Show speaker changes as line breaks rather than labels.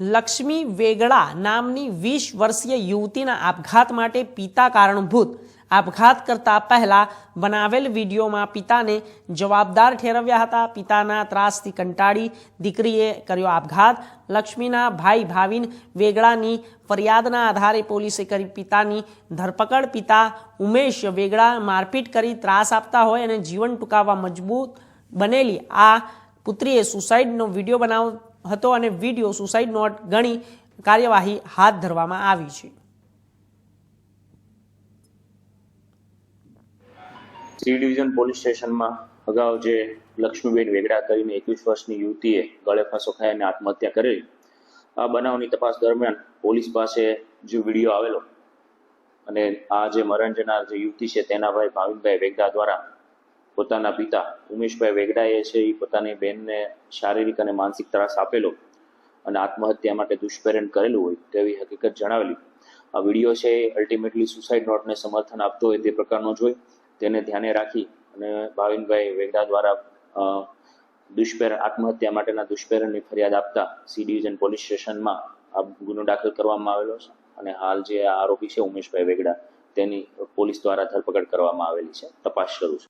લક્ષ્મી વેગડા નામની વીસ વર્ષીય યુવતીના આપઘાત માટે પિતા કારણભૂત. આપઘાત કરતા પહેલા બનાવેલ વિડીયોમાં પિતાને જવાબદાર ઠેરવ્યા હતા. પિતાના ત્રાસથી કંટાળી દીકરીએ કર્યો આપઘાત. લક્ષ્મીના ભાઈ ભાવિન વેગડાની ફરિયાદના આધારે પોલીસે કરી પિતાની ધરપકડ. પિતા ઉમેશ વેગડા મારપીટ કરી ત્રાસ આપતા હોય અને જીવન ટૂંકાવવા મજબૂત બનેલી. આ પુત્રીએ સુસાઇડનો વીડિયો બનાવ હતો અને વીડિયો સુસાઇડ નોટ ગણી કાર્યવાહી હાથ ધરવામાં આવી છે.
સી ડિવિઝન પોલીસ સ્ટેશનમાં અગાઉ જે લક્ષ્મીબેન વેગડા કરીને એકવીસ વર્ષની યુવતીએ ગળે ફાંસો ખાઈને આત્મહત્યા કરેલી, આ બનાવની તપાસ દરમિયાન પોલીસ પાસે જે વીડિયો આવેલો અને આ જે મરણ જનાર જે યુવતી છે તેના ભાઈ ભાવિનભાઈ વેગડા દ્વારા પોતાના પિતા ઉમેશભાઈ વેગડાએ છે એ પોતાની બહેનને શારીરિક અને માનસિક ત્રાસ આપેલો અને આત્મહત્યા માટે દુષ્પ્રેરણ કરેલું હોય તેવી હકીકત જણાવેલી. આ વીડિયો છે એ અલ્ટિમેટલી સુસાઇડ નોટને સમર્થન આપતો હોય તે પ્રકારનો જોઈ તેને ધ્યાને રાખી અને ભાવિનભાઈ વેગડા દ્વારા દુષ્પ્રેરણ આત્મહત્યા માટેના દુષ્પ્રેરણની ફરિયાદ આપતા સી ડિવિઝન પોલીસ સ્ટેશનમાં આ ગુનો દાખલ કરવામાં આવેલો છે અને હાલ જે આ આરોપી છે ઉમેશભાઈ વેગડા તેની પોલીસ દ્વારા ધરપકડ કરવામાં આવેલી છે. તપાસ શરૂ છે.